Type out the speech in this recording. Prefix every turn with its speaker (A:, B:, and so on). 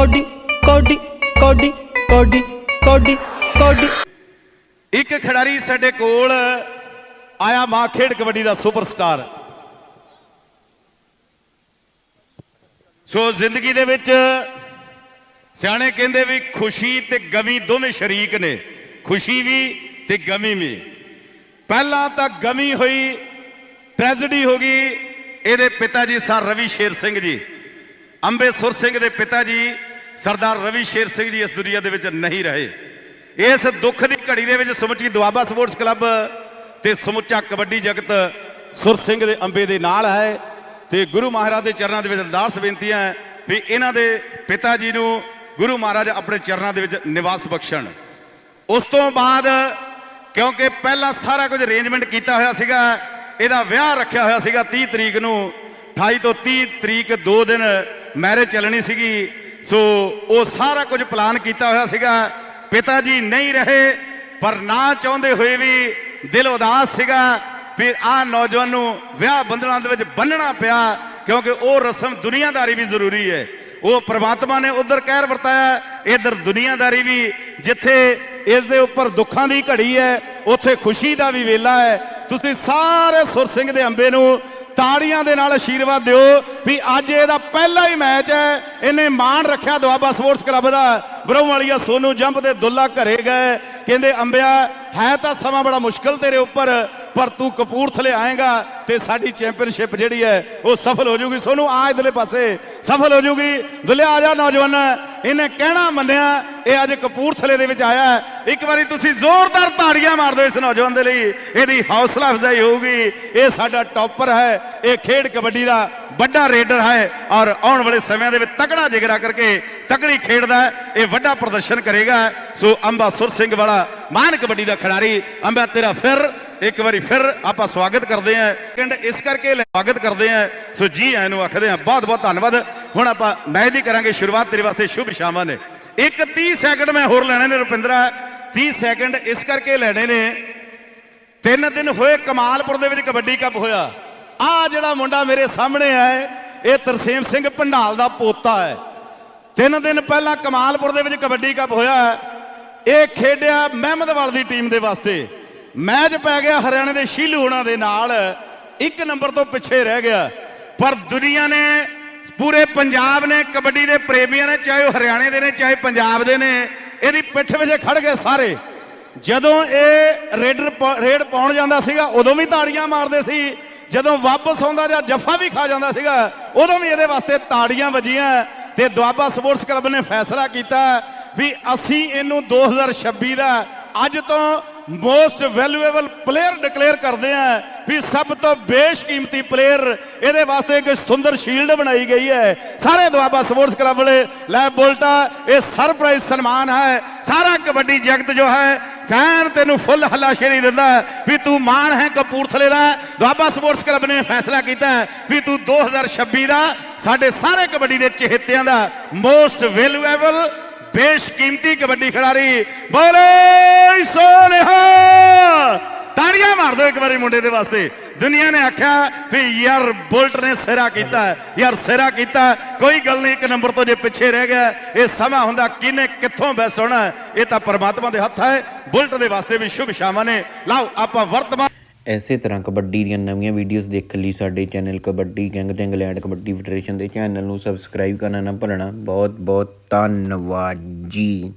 A: Cody ਕੋਡੀ ਕੋਡੀ ਕੋਡੀ ਕੋਡੀ ਕੋਡੀ।
B: ਇੱਕ ਖਿਡਾਰੀ ਸਾਡੇ ਕੋਲ ਆਇਆ ਮਾਂ ਖੇਡ ਕਬੱਡੀ ਦਾ ਸੁਪਰਸਟਾਰ। ਸੋ ਜ਼ਿੰਦਗੀ ਦੇ ਵਿੱਚ ਸਿਆਣੇ ਕਹਿੰਦੇ ਵੀ ਖੁਸ਼ੀ ਤੇ ਗਮੀ ਦੋਵੇਂ ਸ਼ਰੀਕ ਨੇ, ਖੁਸ਼ੀ ਵੀ ਤੇ ਗਮੀ ਵੀ। ਪਹਿਲਾਂ ਤਾਂ ਗਮੀ ਹੋਈ ਟ੍ਰੈਜੇਡੀ ਹੋ ਗਈ, ਇਹਦੇ ਪਿਤਾ ਜੀ ਸਰ ਰਵੀ ਸ਼ੇਰ ਸਿੰਘ ਜੀ, ਅੰਬੇਸੁਰ ਸਿੰਘ ਦੇ ਪਿਤਾ ਜੀ ਸਰਦਾਰ ਰਵੀ ਸ਼ੇਰ ਸਿੰਘ ਜੀ ਇਸ ਦੁਨੀਆ ਦੇ ਵਿੱਚ ਨਹੀਂ ਰਹੇ। ਇਸ ਦੁੱਖ ਦੀ ਘੜੀ ਦੇ ਵਿੱਚ ਸਮੁੱਚੀ ਦੁਆਬਾ ਸਪੋਰਟਸ ਕਲੱਬ ਤੇ ਸਮੁੱਚਾ ਕਬੱਡੀ ਜਗਤ ਸੁਰ ਸਿੰਘ ਦੇ ਅੰਬੇ ਦੇ ਨਾਲ ਹੈ ਤੇ ਗੁਰੂ ਮਹਾਰਾਜ ਦੇ ਚਰਨਾਂ ਦੇ ਵਿੱਚ ਅਰਦਾਸ ਬੇਨਤੀ ਹੈ ਵੀ ਇਹਨਾਂ ਦੇ ਪਿਤਾ ਜੀ ਨੂੰ ਗੁਰੂ ਮਹਾਰਾਜ ਆਪਣੇ ਚਰਨਾਂ ਦੇ ਵਿੱਚ ਨਿਵਾਸ ਬਖਸ਼ਣ। ਉਸ ਤੋਂ ਬਾਅਦ ਕਿਉਂਕਿ ਪਹਿਲਾਂ ਸਾਰਾ ਕੁਝ ਅਰੇਂਜਮੈਂਟ ਕੀਤਾ ਹੋਇਆ ਸੀਗਾ, ਇਹਦਾ ਵਿਆਹ ਰੱਖਿਆ ਹੋਇਆ ਸੀਗਾ 30 ਤਰੀਕ ਨੂੰ। 28 ਤੋਂ 30 ਤਰੀਕ ਦੋ ਦਿਨ ਮੈਰਿਜ ਚੱਲਣੀ ਸੀਗੀ। ਸੋ ਉਹ ਸਾਰਾ ਕੁਝ ਪਲਾਨ ਕੀਤਾ ਹੋਇਆ ਸੀਗਾ। ਪਿਤਾ ਜੀ ਨਹੀਂ ਰਹੇ, ਪਰ ਨਾ ਚਾਹੁੰਦੇ ਹੋਏ ਵੀ ਦਿਲ ਉਦਾਸ ਸੀਗਾ। ਫਿਰ ਆ ਨੌਜਵਾਨ ਨੂੰ ਵਿਆਹ ਬੰਧਨਾਂ ਦੇ ਵਿੱਚ ਬੰਨਣਾ ਪਿਆ, ਕਿਉਂਕਿ ਉਹ ਰਸਮ ਦੁਨੀਆਦਾਰੀ ਵੀ ਜ਼ਰੂਰੀ ਹੈ। ਉਹ ਪ੍ਰਮਾਤਮਾ ਨੇ ਉਧਰ ਕਹਿਰ ਵਰਤਾਇਆ, ਇਧਰ ਦੁਨੀਆਦਾਰੀ ਵੀ, ਜਿੱਥੇ ਇਸ ਦੇ ਉੱਪਰ ਦੁੱਖਾਂ ਦੀ ਘੜੀ ਹੈ, ਉੱਥੇ ਖੁਸ਼ੀ ਦਾ ਵੀ ਵੇਲਾ ਹੈ। ਤੁਸੀਂ ਸਾਰੇ ਸੁਰ ਸਿੰਘ ਦੇ ਅੰਬੇ ਨੂੰ ਤਾੜੀਆਂ ਦੇ ਨਾਲ ਆਸ਼ੀਰਵਾਦ ਦਿਓ ਵੀ ਅੱਜ ਇਹਦਾ ਪਹਿਲਾ ਹੀ ਮੈਚ ਹੈ। ਇਹਨੇ ਮਾਣ ਰੱਖਿਆ ਦੁਆਬਾ ਸਪੋਰਟਸ ਕਲੱਬ ਦਾ। ਬਰੋਂ ਵਾਲੀਆ ਸੋਨੂ ਜੰਪ ਦੇ ਦੁੱਲਾ ਘਰੇ ਗਏ। ਕਹਿੰਦੇ, ਅੰਬਿਆ, ਹੈ ਤਾਂ ਸਮਾਂ ਬੜਾ ਮੁਸ਼ਕਲ ਤੇਰੇ ਉੱਪਰ। ਪਰ ਤੂੰ ਕਪੂਰਥਲੇ ਆਏਗਾ ਤੇ ਸਾਡੀ ਚੈਂਪੀਅਨਸ਼ਿਪ ਜਿਹੜੀ ਹੈ, ਉਹ ਸਫਲ ਹੋ ਜਾਊਗੀ। ਸੋਨੂੰ ਆ ਇਧਰਲੇ ਪਾਸੇ, ਸਫਲ ਹੋ ਜਾਊਗੀ। ਦੁੱਲਿਆ ਆ ਜਾ ਨੌਜਵਾਨ, ਇਹਨੇ ਕਹਿਣਾ ਮੰਨਿਆ, ਇਹ ਅੱਜ ਕਪੂਰਥਲੇ ਦੇ ਵਿੱਚ ਆਇਆ ਇੱਕ ਵਾਰੀ ਤੁਸੀਂ ਜ਼ੋਰਦਾਰ ਤਾੜੀਆਂ ਮਾਰ ਦਿਓ ਇਸ ਨੌਜਵਾਨ ਦੇ ਲਈ। ਇਹਦੀ ਹੌਸਲਾ ਅਫਜ਼ਾਈ ਹੋਊਗੀ। ਇਹ ਸਾਡਾ ਟੌਪਰ ਹੈ, ਇਹ ਖੇਡ ਕਬੱਡੀ ਦਾ ਵੱਡਾ ਰੇਡਰ ਹੈ ਔਰ ਆਉਣ ਵਾਲੇ ਸਮਿਆਂ ਦੇ ਵਿੱਚ ਤਕੜਾ ਜਿਗਰਾ ਕਰਕੇ ਤਕੜੀ ਖੇਡਦਾ ਇਹ ਵੱਡਾ ਪ੍ਰਦਰਸ਼ਨ ਕਰੇਗਾ। ਸੋ ਅੰਬਾ ਸੁਰ ਸਿੰਘ ਵਾਲਾ, ਮਾਨ ਕਬੱਡੀ ਦਾ ਖਿਡਾਰੀ, ਅੰਬਾ ਤੇਰਾ ਫਿਰ ਇੱਕ ਵਾਰੀ ਫਿਰ ਆਪਾਂ ਸਵਾਗਤ ਕਰਦੇ ਆਂ ਕਹਿੰਦੇ ਇਸ ਕਰਕੇ ਸਵਾਗਤ ਕਰਦੇ ਆਂ ਸੋ ਜੀ ਆਇਆਂ ਨੂੰ ਆਖਦੇ ਆਂ ਬਹੁਤ ਬਹੁਤ ਧੰਨਵਾਦ। ਹੁਣ ਆਪਾਂ ਮੈਚ ਦੀ ਕਰਾਂਗੇ ਸ਼ੁਰੂਆਤ, ਤੇਰੇ ਵਾਸਤੇ ਸ਼ੁਭ ਸ਼ਾਮਾਂ ਨੇ। ਇੱਕ 30 ਸੈਕਿੰਡ ਮੈਂ ਹੋਰ ਲੈਣੇ ਨੇ ਰੁਪਿੰਦਰਾ। 30 ਸੈਕਿੰਡ ਇਸ ਕਰਕੇ ਲੈਣੇ ਨੇ। ਤਿੰਨ ਦਿਨ ਹੋਏ ਕਮਾਲਪੁਰ ਦੇ ਵਿੱਚ ਕਬੱਡੀ ਕੱਪ ਹੋਇਆ। ਆ ਜਿਹੜਾ ਮੁੰਡਾ ਮੇਰੇ ਸਾਹਮਣੇ ਹੈ, ਇਹ ਤਰਸੇਮ ਸਿੰਘ ਭੰਡਾਲ ਦਾ ਪੋਤਾ ਹੈ। ਤਿੰਨ ਦਿਨ ਪਹਿਲਾਂ ਕਮਾਲਪੁਰ ਦੇ ਵਿੱਚ ਕਬੱਡੀ ਕੱਪ ਹੋਇਆ ਇਹ ਖੇਡਿਆ ਮਹਿਮਦਵਾਲ ਦੀ ਟੀਮ ਦੇ ਵਾਸਤੇ। ਮੈਚ ਪੈ ਗਿਆ ਹਰਿਆਣੇ ਦੇ ਸ਼ੀਲੂ ਹੁਣਾਂ ਦੇ ਨਾਲ। ਇੱਕ ਨੰਬਰ ਤੋਂ ਪਿੱਛੇ ਰਹਿ ਗਿਆ। ਪਰ ਦੁਨੀਆ ਨੇ, ਪੂਰੇ ਪੰਜਾਬ ਨੇ, ਕਬੱਡੀ ਦੇ ਪ੍ਰੇਮੀਆਂ ਨੇ, ਚਾਹੇ ਉਹ ਹਰਿਆਣੇ ਦੇ ਨੇ, ਚਾਹੇ ਪੰਜਾਬ ਦੇ ਨੇ, ਇਹਦੀ ਪਿੱਠ ਵਿੱਚ ਖੜ ਗਏ ਸਾਰੇ। ਜਦੋਂ ਇਹ ਰੇਡਰ ਰੇਡ ਪਾਉਣ ਜਾਂਦਾ ਸੀਗਾ, ਉਦੋਂ ਵੀ ਤਾੜੀਆਂ ਮਾਰਦੇ ਸੀ। ਜਦੋਂ ਵਾਪਸ ਆਉਂਦਾ ਜਾਂ ਜੱਫਾ ਵੀ ਖਾ ਜਾਂਦਾ ਸੀਗਾ, ਉਦੋਂ ਵੀ ਇਹਦੇ ਵਾਸਤੇ ਤਾੜੀਆਂ ਵੱਜੀਆਂ। ਤੇ ਦੁਆਬਾ ਸਪੋਰਟਸ ਕਲੱਬ ਨੇ ਫੈਸਲਾ ਕੀਤਾ ਵੀ ਅਸੀਂ ਇਹਨੂੰ 2026 ਦਾ ਅੱਜ ਤੋਂ ਮੋਸਟ ਵੈਲਿਊਏਬਲ ਪਲੇਅਰ ਡਿਕਲੇਅਰ ਕਰਦੇ ਆ ਵੀ ਸਭ ਤੋਂ ਬੇਸ਼ਕੀਮਤੀ ਪਲੇਅਰ ਇਹਦੇ ਵਾਸਤੇ ਇੱਕ ਸੁੰਦਰ ਸ਼ੀਲਡ ਬਣਾਈ ਗਈ ਹੈ। ਸਾਰੇ ਦੁਆਬਾ ਸਪੋਰਟਸ ਕਲੱਬ ਵਾਲੇ, ਲੈ ਬੁਲਟਾ, ਇਹ ਸਰਪ੍ਰਾਈਜ਼ ਸਨਮਾਨ ਹੈ। ਸਾਰਾ ਕਬੱਡੀ ਜਗਤ ਜੋ ਹੈ ਫੈਨ ਤੈਨੂੰ ਫੁੱਲ ਹੱਲਾਸ਼ੇਰੀ ਦਿੰਦਾ ਵੀ ਤੂੰ ਮਾਣ ਹੈ ਕਪੂਰਥਲੇ ਦਾ। ਦੁਆਬਾ ਸਪੋਰਟਸ ਕਲੱਬ ਨੇ ਫੈਸਲਾ ਕੀਤਾ ਵੀ ਤੂੰ 2026 ਦਾ ਸਾਡੇ ਸਾਰੇ ਕਬੱਡੀ ਦੇ ਚਹੇਤਿਆਂ ਦਾ ਮੋਸਟ ਵੈਲਿਊਏਬਲ ਬੇਸ਼ਕੀਮਤੀ ਕਬੱਡੀ ਖਿਡਾਰੀ ਬੋਲੇ! ਸੋਨਿਹਾ ਤਾੜੀਆਂ ਮਾਰ ਦਿਓ ਇੱਕ ਵਾਰੀ ਮੁੰਡੇ ਦੇ ਵਾਸਤੇ। ਦੁਨੀਆ ਨੇ ਆਖਿਆ ਵੀ ਯਾਰ ਬੁਲਟ ਨੇ ਸਿਰਾ ਕੀਤਾ ਹੈ। ਯਾਰ ਸਿਰਾ ਕੀਤਾ ਹੈ। ਕੋਈ ਗੱਲ ਨਹੀਂ ਇੱਕ ਨੰਬਰ ਤੋਂ ਜੇ ਪਿੱਛੇ ਰਹਿ ਗਿਆ ਇਹ ਸਮਾਂ ਹੁੰਦਾ ਕਿਨੇ ਕਿੱਥੋਂ ਬੈਸ ਹੋਣਾ ਹੈ, ਇਹ ਤਾਂ ਪਰਮਾਤਮਾ ਦੇ ਹੱਥ ਹੈ। ਬੁਲਟ ਦੇ ਵਾਸਤੇ ਵੀ ਸ਼ੁਭ ਸ਼ਾਮਾਂ ਨੇ। ਲਓ ਆਪਾਂ ਵਰਤਮਾਨ
C: ਇਸੇ ਤਰ੍ਹਾਂ ਕਬੱਡੀ ਦੀਆਂ ਨਵੀਆਂ ਵੀਡੀਓਜ਼ ਦੇਖਣ ਲਈ ਸਾਡੇ ਚੈਨਲ ਕਬੱਡੀ ਗੈਂਗ ਤੇ ਇੰਗਲੈਂਡ ਕਬੱਡੀ ਫੈਡਰੇਸ਼ਨ ਦੇ ਚੈਨਲ ਨੂੰ ਸਬਸਕ੍ਰਾਈਬ ਕਰਨਾ ਨਾ ਭੁੱਲਣਾ। ਬਹੁਤ ਬਹੁਤ ਧੰਨਵਾਦ ਜੀ।